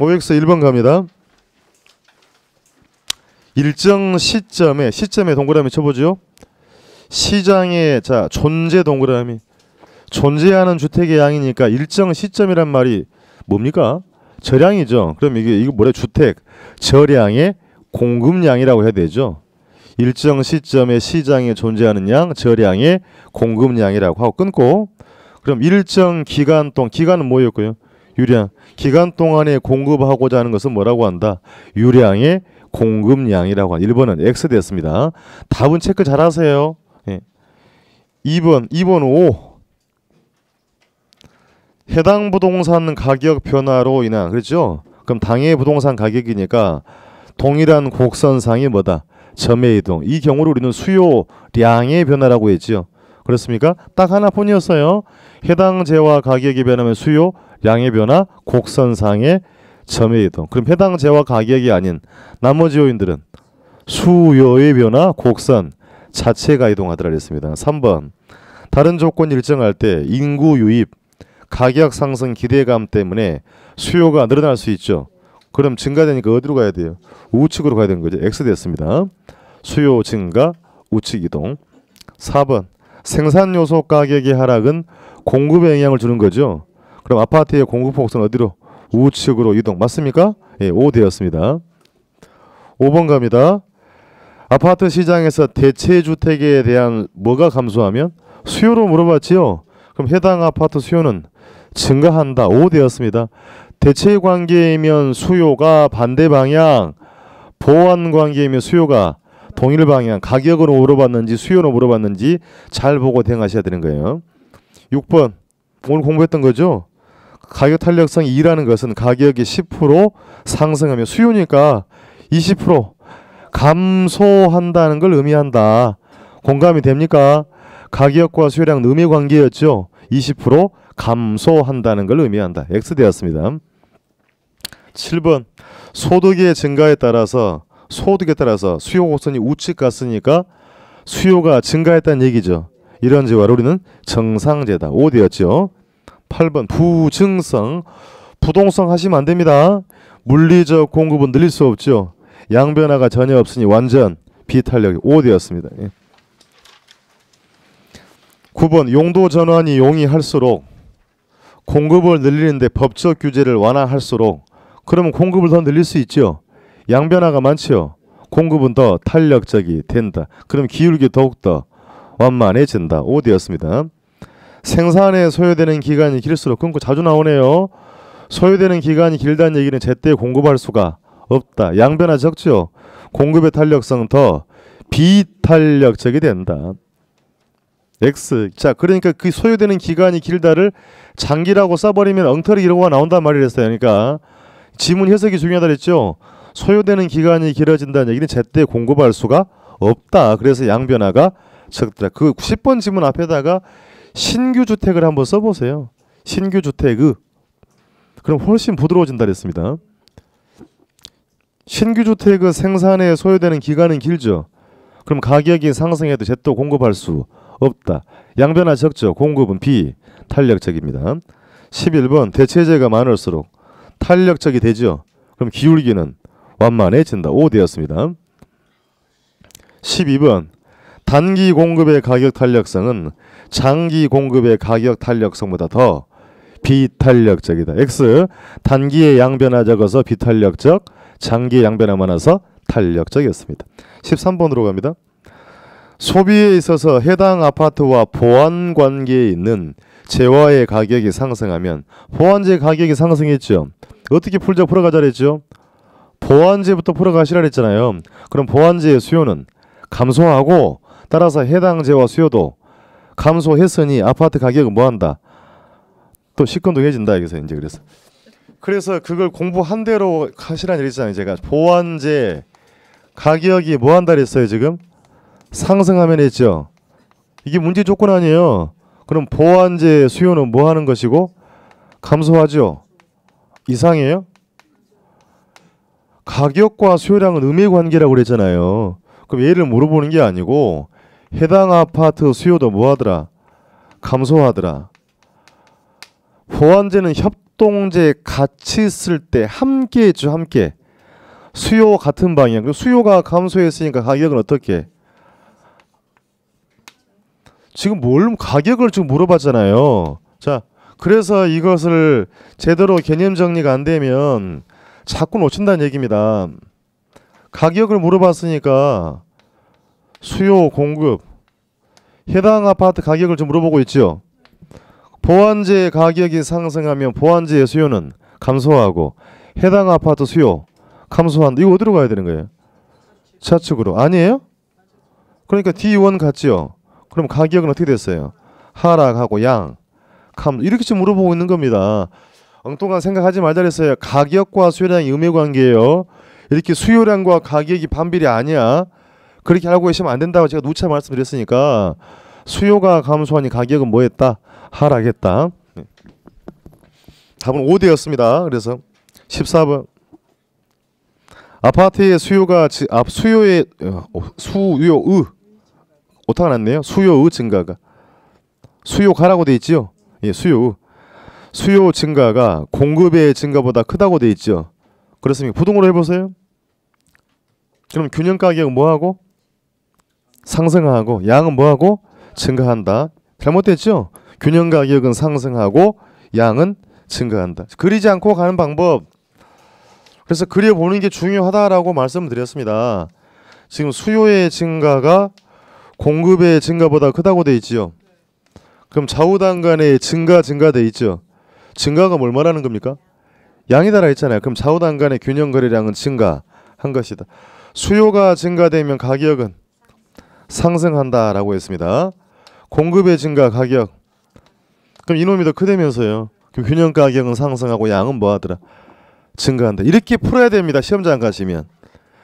OX 1번 갑니다. 일정 시점에 시점에 동그라미 쳐보죠. 시장에 자 존재 동그라미 존재하는 주택의 양이니까 일정 시점이란 말이 뭡니까? 저량이죠. 그럼 이게 이거 뭐래 주택 저량의 공급량이라고 해야 되죠. 일정 시점에 시장에 존재하는 양 저량의 공급량이라고 하고 끊고 그럼 일정 기간 동안 기간은 뭐였고요? 유량 기간 동안에 공급하고자 하는 것은 뭐라고 한다? 유량의 공급량이라고 한다. 1번은 X 됐습니다. 답은 체크 잘 하세요. 예. 2번 2번 5 해당 부동산 가격 변화로 인한 그렇죠? 그럼 당해 부동산 가격이니까 동일한 곡선상이 뭐다? 점의 이동. 이 경우를 우리는 수요량의 변화라고 했지요. 그렇습니까? 딱 하나뿐이었어요. 해당 재화 가격이 변하면 수요량의 변화, 곡선상의 점의 이동. 그럼 해당 재화 가격이 아닌 나머지 요인들은 수요의 변화, 곡선 자체가 이동하더라 그랬습니다. 3번. 다른 조건 일정할 때 인구 유입, 가격 상승 기대감 때문에 수요가 늘어날 수 있죠. 그럼 증가되니까 어디로 가야 돼요? 우측으로 가야 되는 거죠. X 됐습니다. 수요 증가, 우측 이동. 4번. 생산 요소 가격의 하락은 공급에 영향을 주는 거죠. 그럼 아파트의 공급 폭은 어디로? 우측으로 이동. 맞습니까? 예, 5 되었습니다. 5번 갑니다. 아파트 시장에서 대체 주택에 대한 뭐가 감소하면 수요로 물어봤지요. 그럼 해당 아파트 수요는 증가한다. 5 되었습니다. 대체 관계이면 수요가 반대 방향, 보완 관계이면 수요가 동일 방향, 가격으로 물어봤는지 수요로 물어봤는지 잘 보고 대응하셔야 되는 거예요. 6번 오늘 공부했던 거죠. 가격 탄력성 2라는 것은 가격이 10% 상승하면 수요니까 20% 감소한다는 걸 의미한다. 공감이 됩니까? 가격과 수요량 음의 관계였죠. 20% 감소한다는 걸 의미한다. X 되었습니다. 7번 소득의 증가에 따라서 소득에 따라서 수요 곡선이 우측 갔으니까 수요가 증가했다는 얘기죠. 이런 재화를 우리는 정상재다. 5 되었죠. 8번 부증성 부동성 하시면 안 됩니다. 물리적 공급은 늘릴 수 없죠. 양변화가 전혀 없으니 완전 비탄력이 5 되었습니다. 예. 9번 용도 전환이 용이할수록 공급을 늘리는데 법적 규제를 완화할수록 그러면 공급을 더 늘릴 수 있죠. 양변화가 많죠. 공급은 더 탄력적이 된다. 그럼 기울기 더욱더 완만해진다. 5 되었습니다. 생산에 소요되는 기간이 길수록 끊고 자주 나오네요. 소요되는 기간이 길다는 얘기는 제때 공급할 수가 없다. 양변화 적죠. 공급의 탄력성 더 비탄력적이 된다. X. 자, 그러니까 그 소요되는 기간이 길다를 장기라고 써버리면 엉터리 이러고가 나온단 말이랬어요. 그러니까 지문 해석이 중요하다 그랬죠. 소요되는 기간이 길어진다는 얘기는 제때 공급할 수가 없다. 그래서 양변화가 적다. 그 10번 지문 앞에다가 신규 주택을 한번 써보세요. 신규 주택의 그럼 훨씬 부드러워진다 그랬습니다. 신규 주택의 생산에 소요되는 기간은 길죠. 그럼 가격이 상승해도 제때 공급할 수 없다. 양변화 적죠. 공급은 비탄력적입니다. 11번 대체재가 많을수록 탄력적이 되죠. 그럼 기울기는 완만해진다. 5 되었습니다. 12번 단기 공급의 가격 탄력성은 장기 공급의 가격 탄력성보다 더 비탄력적이다. X 단기의 양변화 적어서 비탄력적, 장기의 양변화 많아서 탄력적이었습니다. 13번으로 갑니다. 소비에 있어서 해당 아파트와 보완 관계에 있는 재화의 가격이 상승하면 보완제 가격이 상승했죠. 어떻게 풀자 풀어가자 그랬죠? 보완제부터 풀어가시라 그랬잖아요. 그럼 보완제의 수요는 감소하고 따라서 해당 재화 수요도 감소했으니 아파트 가격은 뭐한다? 또 시큰둥해진다 여기서 이제 그래서 그래서 그걸 공부한 대로 하시라는 얘기잖아요. 제가 보완제 가격이 뭐한다 그랬어요 지금? 상승하면 했죠. 이게 문제 조건 아니에요. 그럼 보완제 수요는 뭐 하는 것이고 감소하죠. 이상해요? 가격과 수요량은 음의 관계라고 그랬잖아요. 그럼 얘를 물어보는 게 아니고 해당 아파트 수요도 뭐 하더라? 감소하더라. 보완제는 협 합동제 같이 쓸 때 함께 했죠 함께 수요 같은 방향 수요가 감소했으니까 가격은 어떻게 지금 뭘 가격을 지금 물어봤잖아요 자 그래서 이것을 제대로 개념 정리가 안 되면 자꾸 놓친다는 얘기입니다 가격을 물어봤으니까 수요 공급 해당 아파트 가격을 좀 물어보고 있죠 보완제 가격이 상승하면 보완제의 수요는 감소하고 해당 아파트 수요 감소한다. 이거 어디로 가야 되는 거예요? 좌측으로. 아니에요? 그러니까 D1 같지요. 그럼 가격은 어떻게 됐어요? 하락하고 양, 감 이렇게 지금 물어보고 있는 겁니다. 엉뚱한 생각하지 말자 그랬어요. 가격과 수요량이 음의 관계예요. 이렇게 수요량과 가격이 반비례 아니야. 그렇게 알고 계시면 안 된다고 제가 누차 말씀드렸으니까 수요가 감소하니 가격은 뭐 했다? 하락했다. 네. 답은 5대였습니다. 그래서 14번 아파트의 수요가 지, 아, 수요의 어, 수요 의 오타가 났네요. 수요의 증가가 수요 가라고 돼 있죠. 예, 수요 수요 증가가 공급의 증가보다 크다고 돼 있죠. 그렇습니까? 부동으로 해보세요. 그럼 균형 가격은 뭐하고 상승하고 양은 뭐하고 증가한다. 잘못됐죠? 균형 가격은 상승하고 양은 증가한다. 그리지 않고 가는 방법. 그래서 그려보는 게 중요하다라고 말씀을 드렸습니다. 지금 수요의 증가가 공급의 증가보다 크다고 돼 있지요. 그럼 좌우단간의 증가 증가돼 있죠. 증가가 뭘 말하는 겁니까? 양이다라 했잖아요. 그럼 좌우단 간의 균형 거래량은 증가한 것이다. 수요가 증가되면 가격은 상승한다라고 했습니다. 공급의 증가 가격 그럼 이놈이 더 크다면서요. 그럼 균형 가격은 상승하고 양은 뭐 하더라? 증가한다. 이렇게 풀어야 됩니다. 시험장 가시면.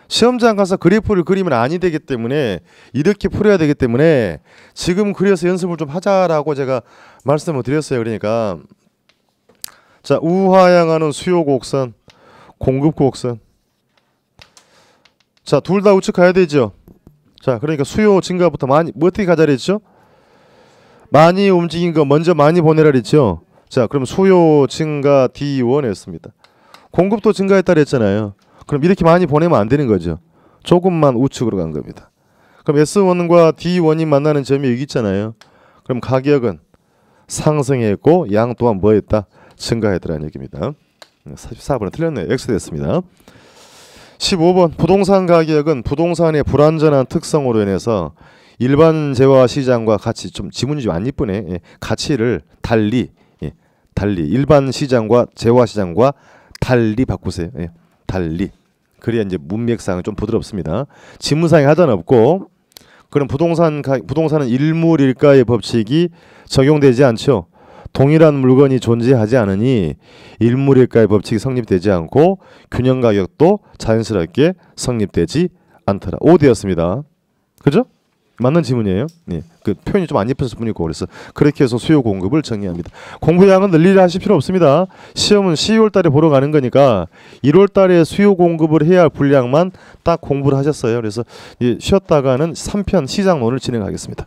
시험장 가서 그래프를 그리면 아니 되기 때문에 이렇게 풀어야 되기 때문에 지금 그려서 연습을 좀 하자라고 제가 말씀을 드렸어요. 그러니까 자 우하향하는 수요 곡선, 공급 곡선. 자 둘 다 우측 가야 되죠. 자 그러니까 수요 증가부터 많이 뭐 어떻게 가자 그랬죠? 많이 움직인 거 먼저 많이 보내라 그랬죠. 자 그럼 수요 증가 D1였습니다. 공급도 증가했다 그랬잖아요. 그럼 이렇게 많이 보내면 안 되는 거죠. 조금만 우측으로 간 겁니다. 그럼 S1과 D1이 만나는 점이 여기 있잖아요. 그럼 가격은 상승했고 양 또한 뭐했다? 증가했더라는 얘기입니다. 44번은 틀렸네요. X 됐습니다. 15번 부동산 가격은 부동산의 불안전한 특성으로 인해서 일반 재화 시장과 같이 좀 지문이 좀 안 이쁘네. 예, 가치를 달리 예, 달리 일반 시장과 재화 시장과 달리 바꾸세요. 예, 달리. 그래야 이제 문맥상은 좀 부드럽습니다. 지문상에 하단 없고 그럼 부동산 가, 부동산은 일물일가의 법칙이 적용되지 않죠. 동일한 물건이 존재하지 않으니 일물일가의 법칙이 성립되지 않고 균형 가격도 자연스럽게 성립되지 않더라. 5되었습니다. 그죠? 맞는 지문이에요. 네. 그 표현이 좀 안 예뻤을 뿐이고 그래서 그렇게 해서 수요 공급을 정의합니다. 공부량은 늘리려 하실 필요 없습니다. 시험은 12월 달에 보러 가는 거니까 1월 달에 수요 공급을 해야 할 분량만 딱 공부를 하셨어요. 그래서 쉬었다가는 3편 시장론을 진행하겠습니다.